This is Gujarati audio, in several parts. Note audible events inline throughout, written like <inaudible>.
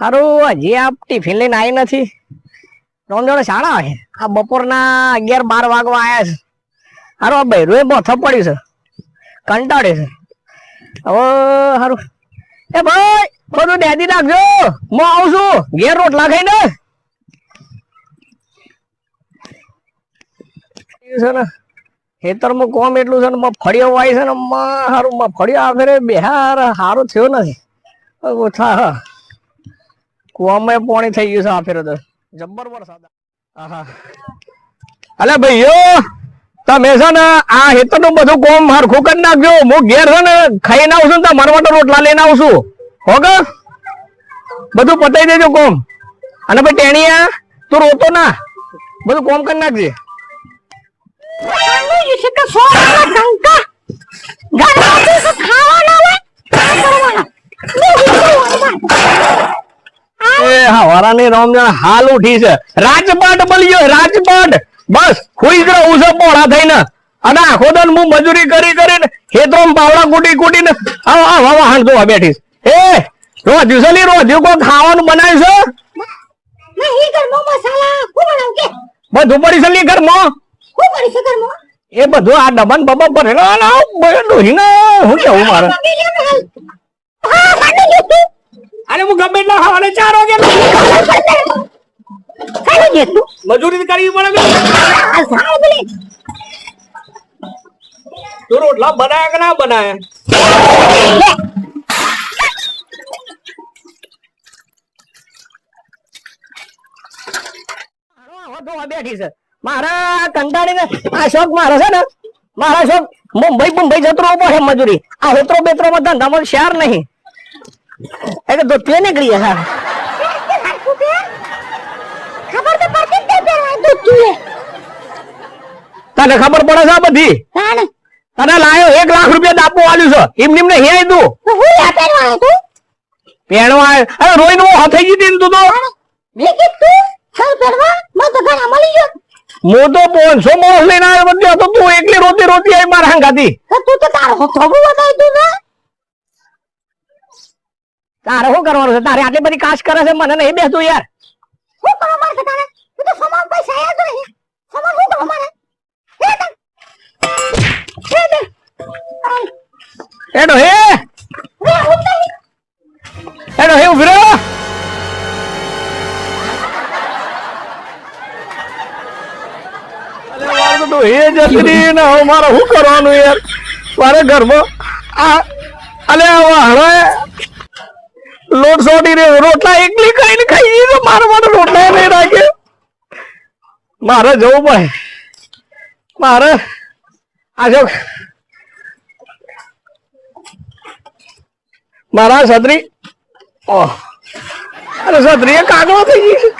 હારું, હજી આપ ટિફિન લઈને આવી નથી. ત્રણ આ બપોરના અગિયાર બાર વાગવા આવ્યા છે. હારું, આ બૈરું એ બોથો પડ્યું છે. કંટાળે છે. હવે હારું. એ ભાઈ બધું દેદી નાખજો. હું આવું છું. ઘેર રોટલા ખાઈને. છે ને? કોમ એટલું છે ને મગફળીઓ વાય છે ને સારું મગફળીઓ આ બિહાર સારું થયો નથી. ઓછા, હા. પોણી થઈ ગયું છે આ ફેરે તો. જબ્બર વરસાદ. અલે ભાઈઓ, તમે છે ને આ હેતરનું બધું કોમ હરખું કરી નાખજો. હું ઘેર છે ને ખાઈને આવું છું ને મારા માટે રોટલા લઈને આવું છું. હો કે? બધું પતાઈ દેજો કોમ. અને ભાઈ ટેણીયા, તું રોતો ના. બધું કોમ કરી નાખજે. એ હવારાની રમજાન હાલ ઉઠી છે. રાજપાટ બન્યો રાજપાટ. બસ ખુઈ જ રહું છે પોળા થઈને. અને આખો દન હું મજૂરી કરી કરીને ખેતરોમાં પાવડા કૂટી કૂટીને આવ આવ આવ હાલ જોવા બેઠીશ. એ રોજ્યું છે ની રોજ્યું? કોઈ ખાવાનું બનાવ્યું છે? બધું પડી છે ઘરમાં? છે ઘરમાં? એ બધું આ ડબન બબન પર ડોહીને હું કેવું મારે? અરે હું ગમે એટલા ખાવાને ચાર વાગે મજૂરી કરવી પડે તું રોટલા બનાયા કે ના બનાયા? બેઠી છે. મારા કંટાળીને આ શોખ મારો છે ને મારા શોખ મુંબઈ મુંબઈ જતો ઊભો છે મજૂરી. આ હેત્રો બેત્રો માં ધંધામાં શેર નહીં. એટલે ધોતીઓ નીકળી હા. ખબર તો પડતી જ દૂધ ચૂલે તને ખબર પડે છે આ બધી? તાને લાયો એક લાખ રૂપિયા દાપો વાલ્યું છે. એમ નિમને હે તું પેણો હું યા પહેરવા તું પેણવા અરે રોઈ નું થઈ ગઈ ને તું તો. મેં કીધું હાલ પહેરવા મને તો ઘણા મળી ગયો. હું તો પાંચસો માણસ લઈને આવ્યો બધો તો તું એકલી રોતી રોતી આવી મારા હંગાતી તું તો તારો થોડું બતાવી તું ને? તારે શું કરવાનું છે? તારે આટલી બધી કાશ કરે છે? મને નહીં બેસતું યાર. શું કરવા મારે તારે? તું તો સમાન પૈસા આવ્યા તો નહીં. સમાન શું કરવા મારે એડો હે. એડો હે ઊભી તો એ જતી ને હવે શું કરવાનું યાર? મારે ઘરમાં આ, અલે હવે લોટ સોટી રે રોટલા એકલી કરીને ખાઈ જઈ તો મારા માટે રોટલા નહીં રાખે મારે જવું પડે. મારે આ જો મારા છત્રી ઓહ. અરે છત્રી કાગળો થઈ ગઈ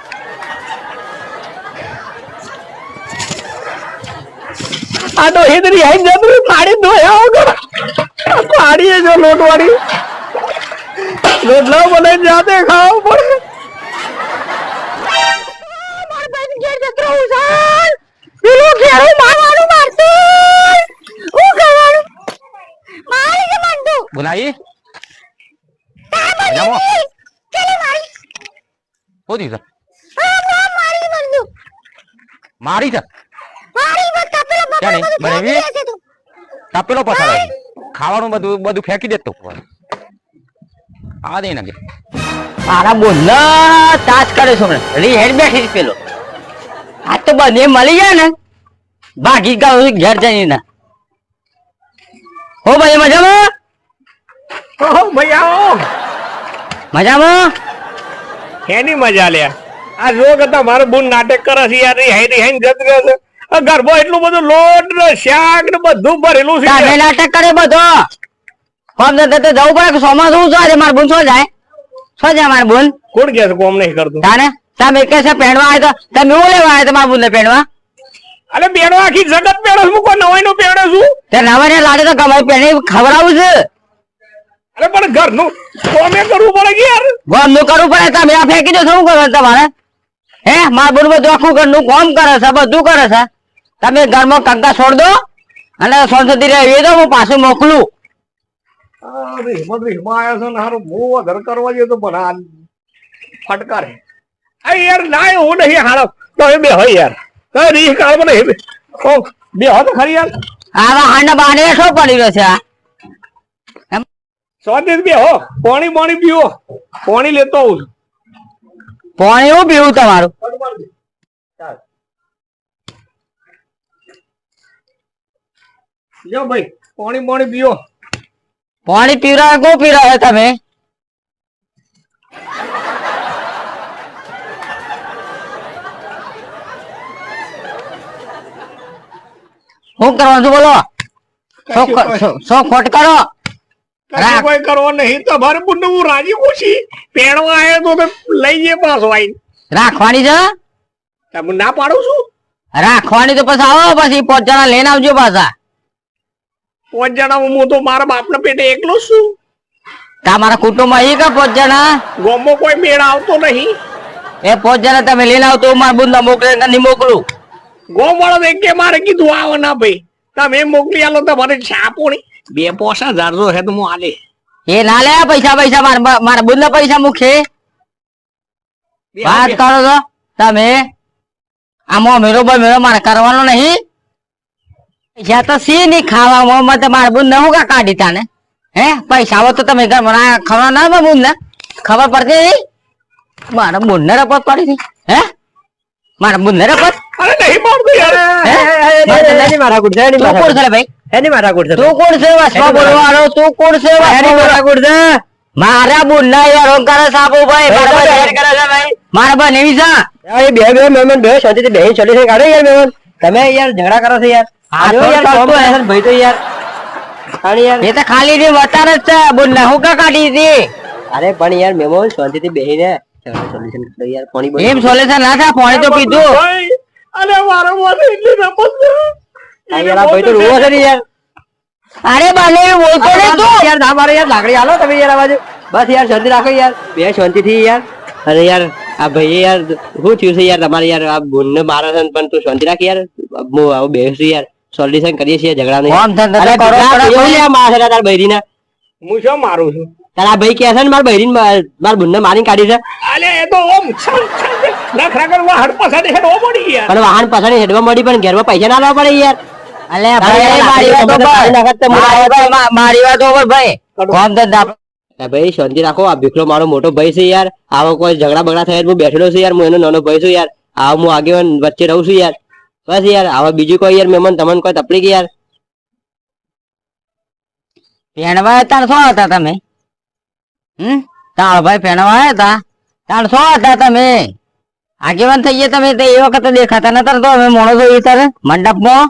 આ તો હેદરી આઈ જતું પાડી ધોયા વગર પાડીએ જો લોટ વાળી રોટલા મને જાતે ખાવ પડે. કરવાનું? મારી છે આ ના મારી મંડુ મારી છે મારી મત નહીં? બધું બનાવી? ફેંકી કાપેલો પસાર ખાવાનું બધું બધું ફેંકી દેતો આ દે નાખે મારા બોલના તાજ કરે છો રી હેડ બેઠી છે પેલો. આ તો બને મળી ગયા ને. ભાગી ગયો છે ઘેર જઈને ના. હો ભાઈ મજામાં? ઓહો ભાઈ આવો મજામાં? એની મજા લે. આ રોગ હતા મારું બુન નાટક કરે છે યાર રિહાઈ રિહાઈ જત રહ્યો છે. ગરબો એટલું બધું લોટ ને શાક ને બધું ભરેલું છે. તારે નાટક કરે બધો. હોમ ને તો જવું પડે કે સોમાં શું છે માર બુન શું જાય? શું જાય માર બોન? કોણ કે છે કોમ નહીં કરતું? તાને તમે કે છે પહેણવા આવ્યો તો તમે હું લેવા આવ્યો તમારા બોન ને પહેણવા? અરે બેડો આખી જગત પેડો છું. કોઈ નવાઈ નો પેડો છું? તે નવા ને લાડે તો કમાઈ પહેણી ખવડાવું છે. અરે પણ ઘરનું કોમે કરવું પડે કે યાર? ઘરનું કરવું પડે તમે આ ફેંકી દો શું કરો તમારે? હે? માર બુન બધું આખું ઘરનું કોમ કરે છે બધું કરે છે. તમે ઘરમાં કંકા છોડ દો અને સોનસતી આવી દો હું પાછું મોકલું. આ રીહમાં ને રીહમાં છે ને હારું બહુ વધારે કરવા જોઈએ તો પણ આ ફટકારે. આ યાર ના હું નહીં હારો. બે હોય યાર. તો રીહ કાળમાં નહીં બે- હો તો ખરી યાર. આવા હાંડા બાને શું પડી રહ્યો છે આ? સ્વાદિષ્ટ બે હો પાણી પાણી પીવો. પાણી લેતો આવું છું. પાણી હું પીવું તમારું? જો ભાઈ પાણી પાણી પીઓ. પાણી પીવડાવે કો પીવડાવે તમે? શું કરવાનું છું બોલો? શું ખોટ કરો? કોઈ કરવો નહીં તમારે પુનઃ હું રાજી ખુશી પેણવા આવ્યો તો લઈ જઈએ પાછો આઈ રાખવાની છે? તમે ના પાડું છું રાખવાની તો પછી આવો પછી પાંચ જણા લઈને આવજો પાછા. પાંચ જણા હું તો મારા બાપના પેટે એકલો છું. તમારા કુટુંબ અહીં એક પાંચ જણા? ગોમો કોઈ મેળ આવતો નહીં. એ પાંચ જણા તમે લઈને આવતો હું મારા બુંદા મોકલે નહીં મોકલું? ગોમ વાળો તો કે મારે કીધું આવો ના ભાઈ તમે મોકલી આલો તમારે નહીં બે પોસા જો હે તો હું આલે. એ ના લે પૈસા પૈસા મારા મારા બુંદા પૈસા મુખે વાત કરો છો તમે. આમાં મેરો ભાઈ મેરો મારે કરવાનો નહીં. પૈસા તો સી નહીં ખાવામાં મારા બુન ને હું કા કાઢી તાને હે પૈસા આવો તો તમે ઘર મને ખબર ના બુન ને ખબર પડતી નહીં મારા બુન ને રપત પડી હતી હે મારા બુન ને રપત અરે નહીં મારતો યાર તું કોણ છે ભાઈ તું કોણ છે વસમાં બોલવાનો તું કોણ છે વસમાં બોલવાનો? મારા બુન ના યાર ઓંકાર સાબુ ભાઈ મારા ભાઈ મારા ભાઈ નેવી છે બે બે મેમન બે શાંતિથી બેહીને છે કાઢો યાર મેમન તમે યાર ઝઘડા કરો છો યાર ભાઈ તો યાર. એ તો ખાલી ની વતાર જ છે હું કા કાઢી હતી? અરે પણ યાર બેહીને. સોલ્યુશન યાર પાણી એમ સોલ્યુશન ના થાય પાણી તો પીધું. અરે મારો એટલી. યાર ભાઈ તો રોવો છે યાર. અરે બાલે બોલતો ને તું. યાર ના મારે યાર લાકડી હાલો તમે યાર બસ યાર શાંતિ રાખો યાર. બે શાંતિ થી યાર. અરે યાર આ ભાઈ યાર શું થયું છે યાર તમારે યાર? આ બોનને ને છે ને પણ તું શાંતિ રાખ યાર. હું આવું બેસું યાર. સોલ્યુશન કરીએ છીએ ધંધો તો અરે કરો ભાઈ. લે મારે તાર બૈરીના હું શું મારું છું? તારા ભાઈ કહે છે ને મારા બૈરીને માર બુન્ને મારી કાઢી છે. અલે એ તો ઓમ છન છન નખરા કરવા હડપા સાથે હેડો પડી યાર. પણ વાહન પાછળ હેડવા મળી પણ ઘેરમાં પૈસા ના લાવવા પડે યાર. અલે ભાઈ મારી વાત તો તો મારી વાત- મારી ભાઈ. કોમ ધંધા ભાઈ શાંતિ રાખો. આ ભીખલો મારો મોટો ભાઈ છે યાર. આવો કોઈ ઝઘડા બગડા થયા હું બેઠેલો છું યાર. હું એનો નાનો ભાઈ છું યાર. આવો હું આગેવાન વચ્ચે રહું છું યાર. બસ યાર આવા બીજું કોઈ યાર મહેમાન, તમને કોઈ તકલીફ યાર? ફેણવા તાર શું હતા તમે? હમ? તાળ ભાઈ પેણવા હતા? તાણ શું હતા તમે? આગેવાન થઈ ગયા તમે, તે એ વખતે દેખાતા નતા તો અમે મોણો જોઈ તારે મંડપમાં?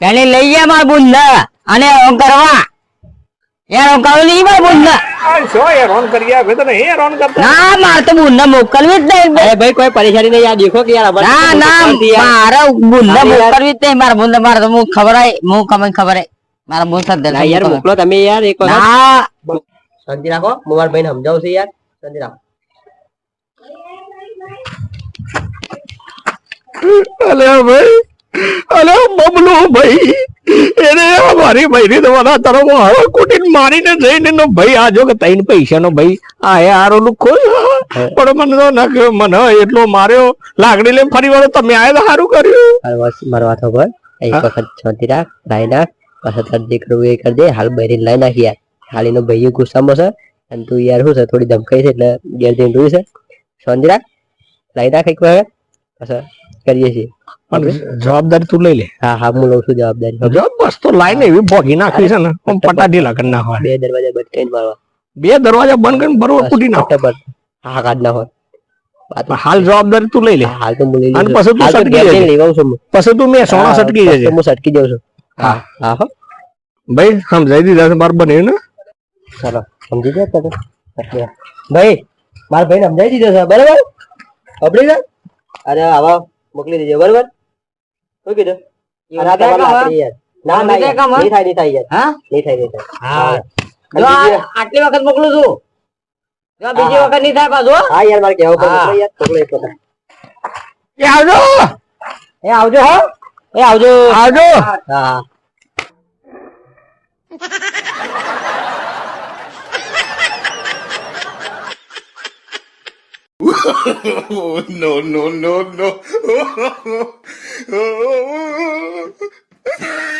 પેલી લઈ ગયા મારા બુંદા અને ઓમ કરવા. યાર નહીં માર બુંદ આ શું હેરાન કરી આવે તો નહીં હેરાન કરતા? ના મારે તો બુંદ મોકલવી જ નહીં. અરે ભાઈ કોઈ પરેશાની નહીં યાર દેખો કે યાર ના ના શાંતિ યાર. મારે બુંદ અરે યાર. મોકલવી જ નહીં. મારા બુંદ મારે તો હું ખબર આય હું કમે ખબર આય મારા બુંદ સદ્ધર ના યાર મોકલો તમે યાર એક વખત. ના. શાંતિ રાખો. મોબાઈલ મારા ભાઈને સમજાવું છું યાર. શાંતિ રાખો. અલે ભાઈ અલે બબલો ભાઈ. એને મારી ભાઈ તો બધા તરફ હવે કુટીને મારીને જઈને નો ભાઈ આજો કે તૈન પૈસાનો ભાઈ આ એ આરો લુખો પણ મને તો ના કે મને એટલો માર્યો લાકડી લઈને ફરી વળો તમે આયા તો સારું કર્યું. મારવા તો સાંભળ. એક વખત છોતી રાખ લાઈ નાખ પછી તાર દીકરો એ કરી દે હાલ બહેરી લાઈ નાખ યાર. હાલ એનો ભાઈ ગુસ્સામાં છે અને તું યાર શું છે થોડી ધમકાઈ છે એટલે જઈને રોઈ છે. શાંતિ રાખ લાઈ નાખ એક વખત પછી કરીએ છીએ. પણ જવાબદારી તું લઈ લે. હા હા હું લઉં છું જવાબદારી. જવાબ બસ તો લાઈન એવી ભોગી નાખી છે ને. પટાટી લગન ના નાખવા બે દરવાજા બંધ કરીને મારવા. બે દરવાજા બંધ કરીને બરોબર કૂટી નાખો. હા કાઢ નાખો વાત હાલ જવાબદારી તું લઈ લે. હાલ તો હું લઈ લઉં અને પછી તું સટકી જજે. લેવાઉં છું પછી તું મેં સોના સટકી જજે. હું સટકી જાઉં છું. હા. હા હા. ભાઈ સમજાઈ દીધા છે બાર બન્યું ને? ચાલો સમજી ગયા તમે? ભાઈ મારા ભાઈને સમજાવી દીધો છે બરાબર? અપડી અરે આવા મોકલી દેજો બરાબર? શું કીધું? ના ના થાય નહીં મોકલું છું. બીજી વખત એ આવજો. એ આવજો oh. <laughs> <laughs>